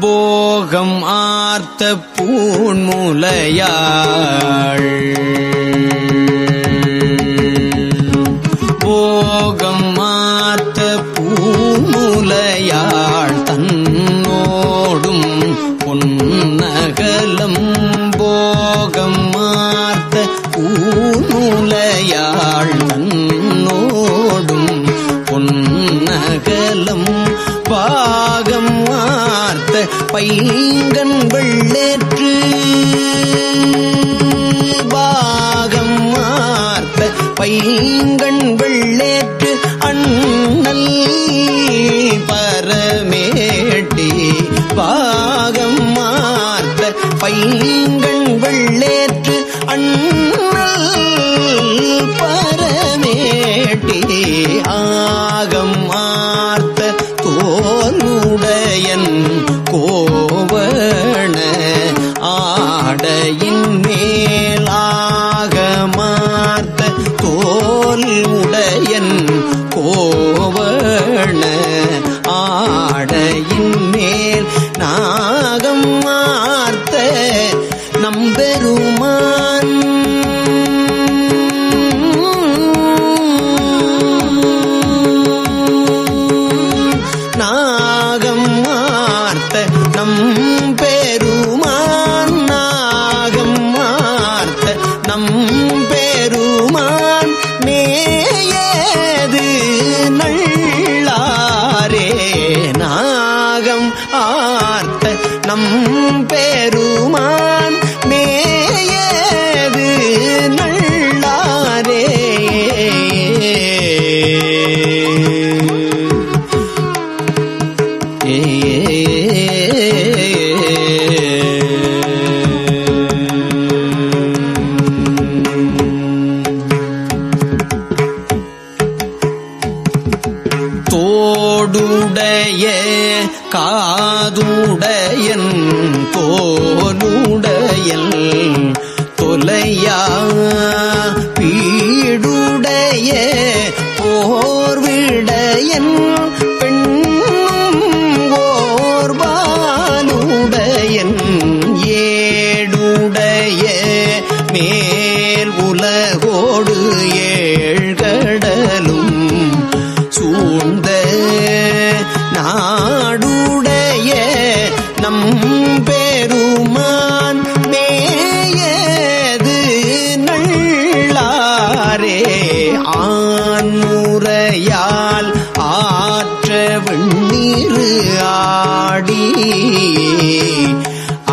போகம் ஆர்த்த பூண்முலையாள் ಬಾಯಿ நம் பேரு உடையன் தோனுடையல் தொலையா பீடுடைய போர்விடையன்.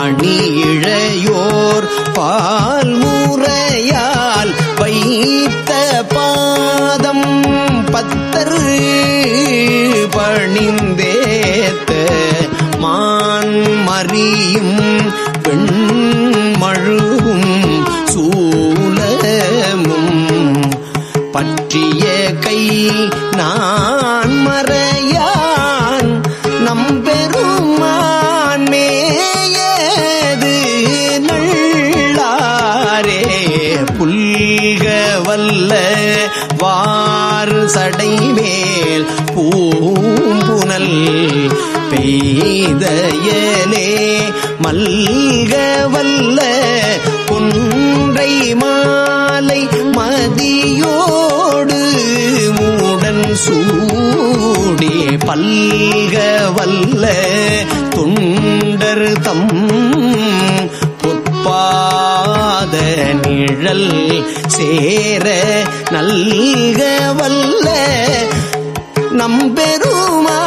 அணியிழையோர் பால் முறையால் வைத்த பாதம் பத்தர் பணிந்தேத்த மான் மறியும் பெண் மழுவும் சூலமும் பற்றிய கை நான் பெய்தயலே மல்க வல்ல குன்றை மாலை மதியோடு மூடன் சூடி பல்க வல்ல தொண்டர் தம் பாத நிழல் சேர நல்க வல்ல நம்பெருமா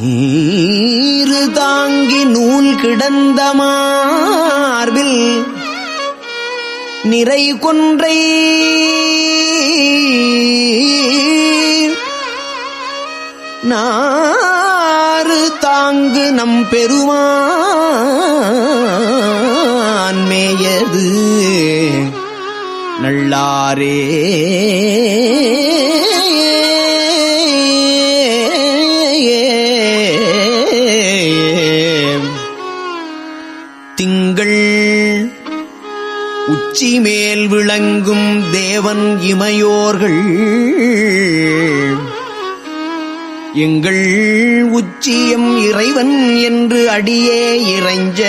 நீரு தாங்கி நூல் கிடந்த மார்பில் நிறை கொன்றை நாறு தாங்கு நம் பெருமான் மேயது. நல்லாரே உச்சி மேல் விளங்கும் தேவன் இமையோர்கள். எங்கள் உச்சியம் இறைவன் என்று அடியே இறைஞ்ச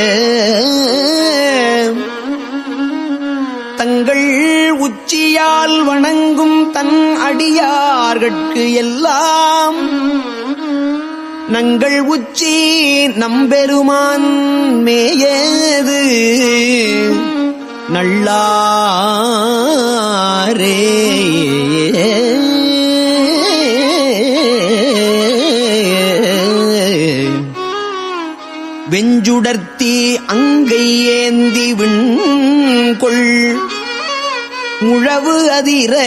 தங்கள் உச்சியால் வணங்கும் தன் அடியார்கட்கு எல்லாம். நங்கள் உச்சி நம்பெருமான் மேயது. நல்லாரே. வெஞ்சுடர்த்தி அங்கை ஏந்தி விண்கொள். உழவு அதிர.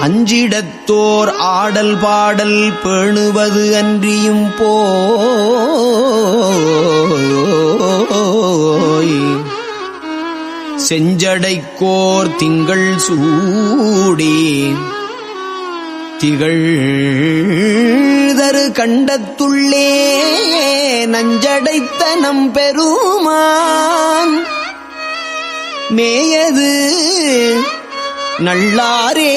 அஞ்சிடத்தோர் ஆடல் பாடல் பேணுவது அன்றியும் போய். செஞ்சடைக்கோர் திங்கள் சூடி திகழ்தரு கண்டத்துள்ளே நஞ்சடைத்த நம் பெருமான். மேயது நல்லாரே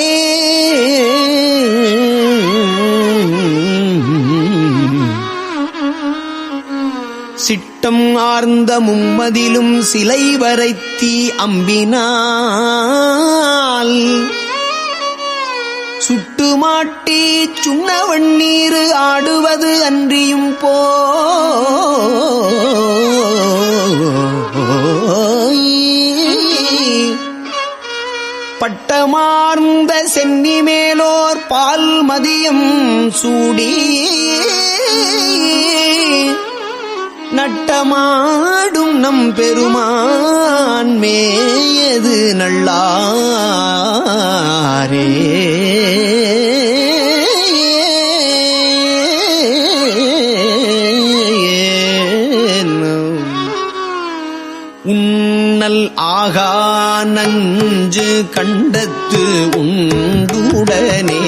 சிட்டம் ஆர்ந்த மும்மதிலும் சிலை வரைத்தி அம்பினால் சுட்டு மாட்டி சுண்ண வண்ணீர் ஆடுவது அன்றியும் போ. பட்டமார்ந்த சென்னி மேலோர் பால் மதியம் சூடி. நட்டமாடும் நம் பெருமான் மேயது நல்லாரே. உன்னல் ஆகா நஞ்சு கண்டத்து உண்டுடனே.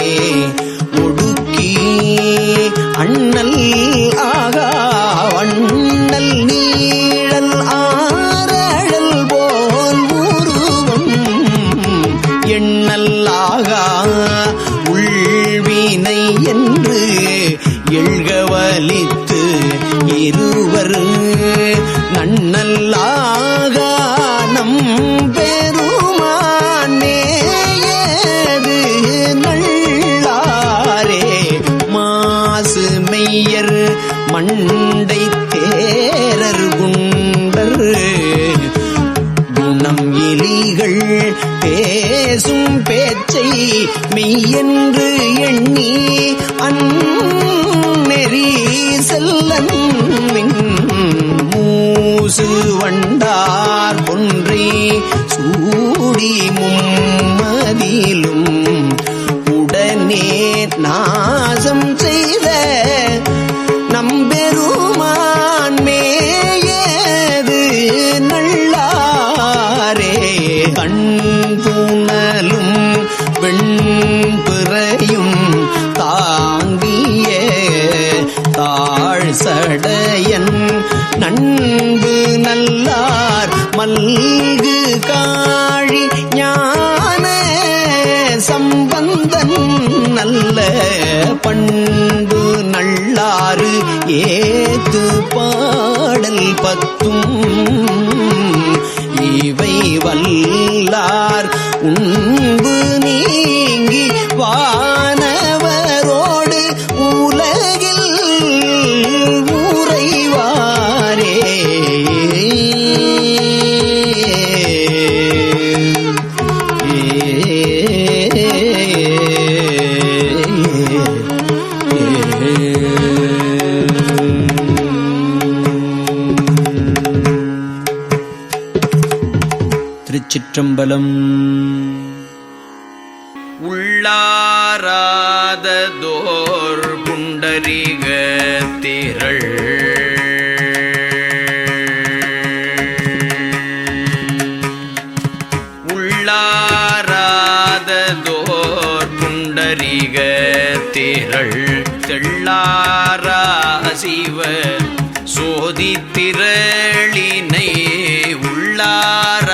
என்று எண்ணி அந்நெறி செல்லன் மூசு வண்டார் ஒன்றே சூடி மும் பண்பு நல்லாறு ஏத்து பாடல் பத்தும். இவை வல்லார் உன் ஓர் புண்டரீக திரள். உள்ளாராததோர் புண்டரீக திரள். தெள்ளாரா சிவ சோதி திரளினை உள்ளார்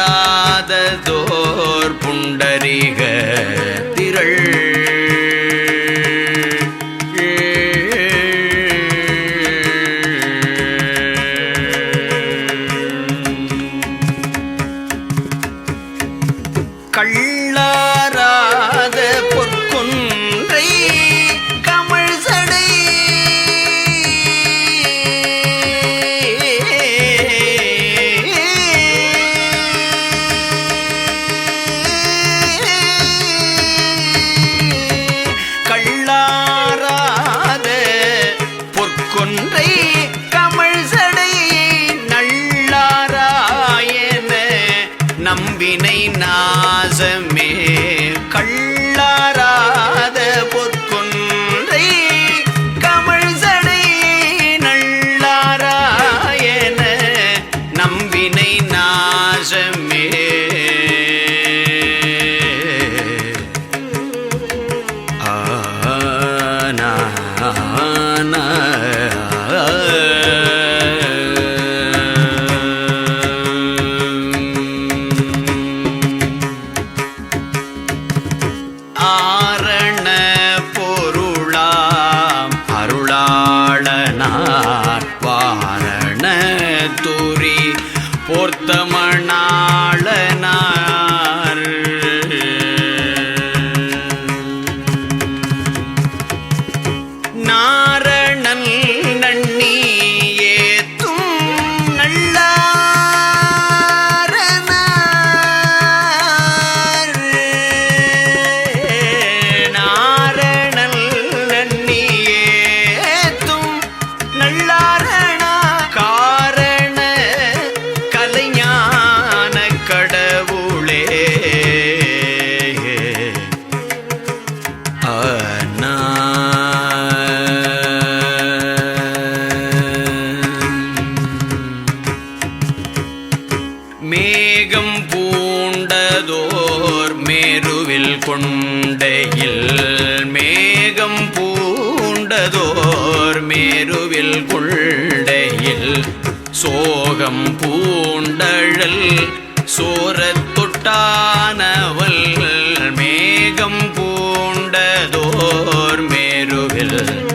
Yeah.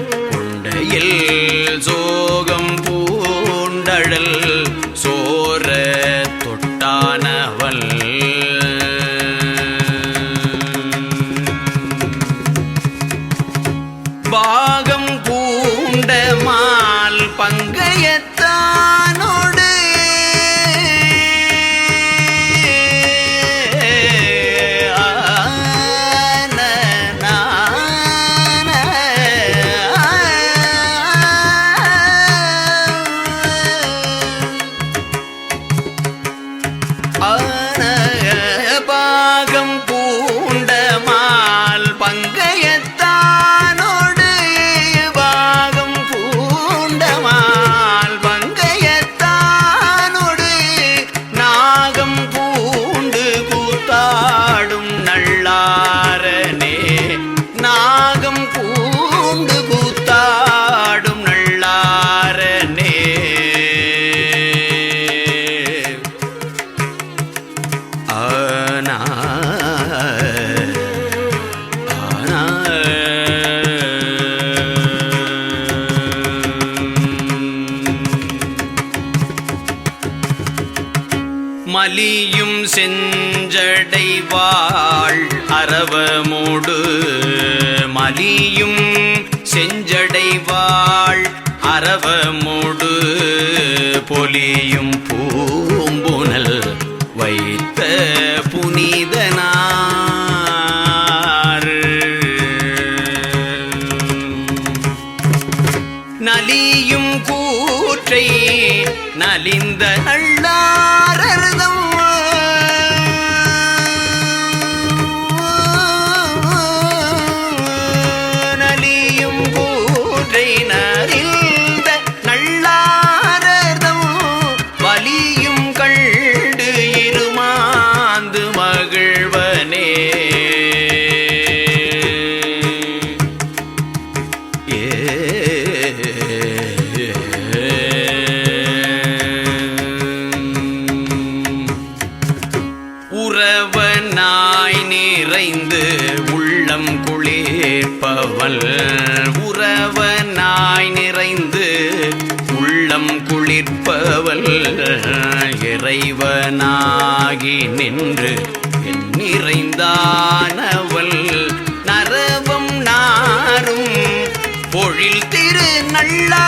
தவமோடு பொலிய உறவனாய் நிறைந்து உள்ளம் குளிர்பவள். உறவனாய் நிறைந்து உள்ளம் குளிர்பவள். இறைவனாகி நின்று நிறைந்தானவள். உள்ளா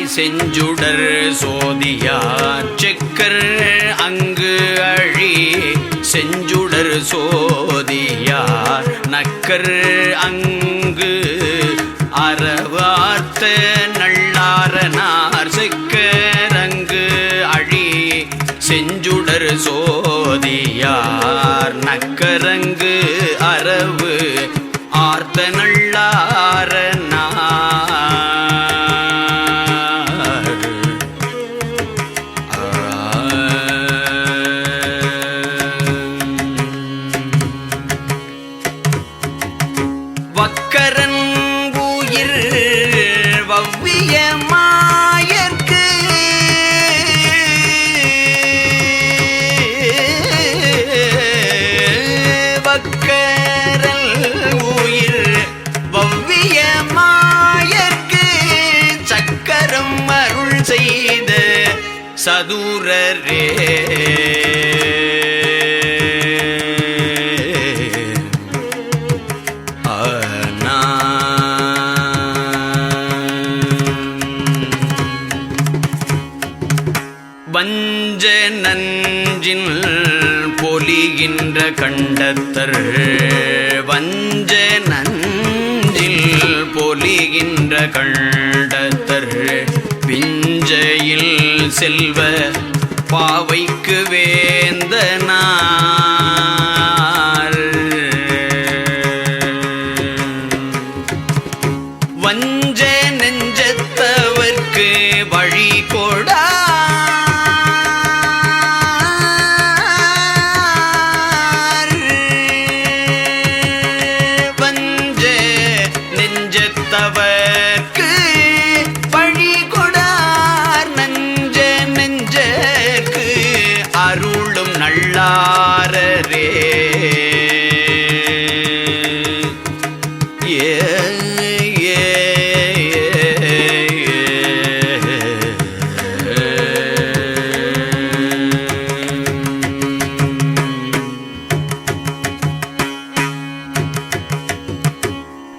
செஞ்சுடர் சோதியார். செக்கர் அங்கு அழி செஞ்சுடர் சோதியார். நக்கர் அங்கு அறவார்த்த நள்ளாரனார் செக்கரங்கு அழி செஞ்சுடர் சோதியார். நக்கர रे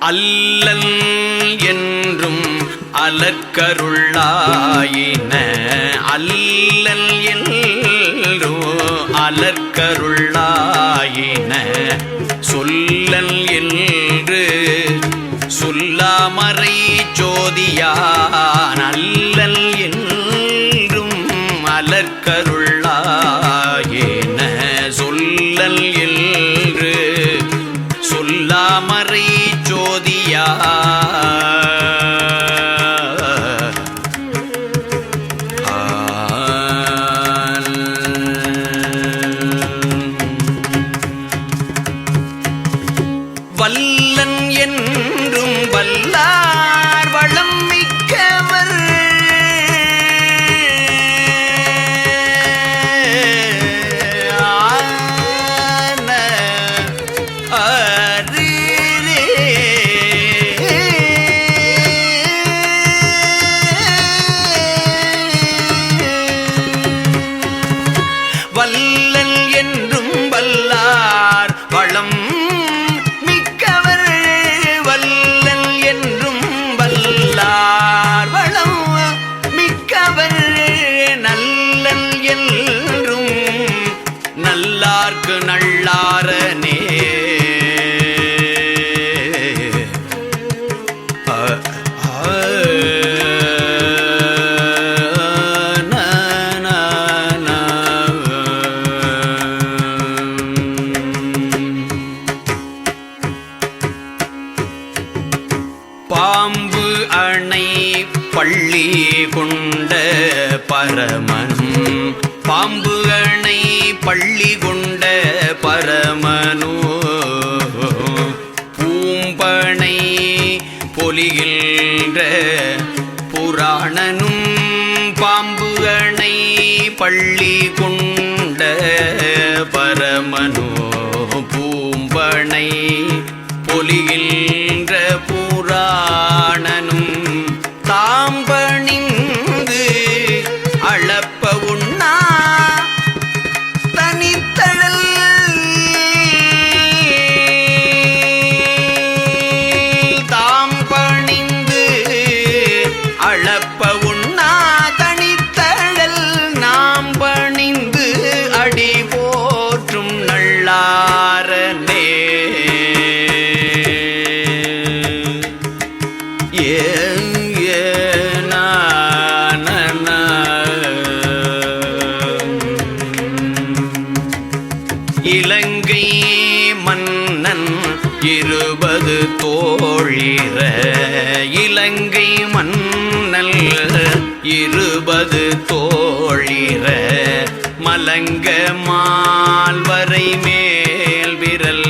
அல்லன் என்றும் அலக்கருள்ளாயின அல்லல் என்றோ அலக்கருள்ளாயின சொல்லல் என்று சொல்லாமறை ஜோதியான் வல்லன் என்றும் வல்லான் மொழிகின்ற புறா தனது தோழிர இலங்கை மன்னல் இருபது தோழிர மலங்க மால்வரை மேல் விரல்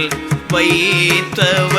வைத்தவர்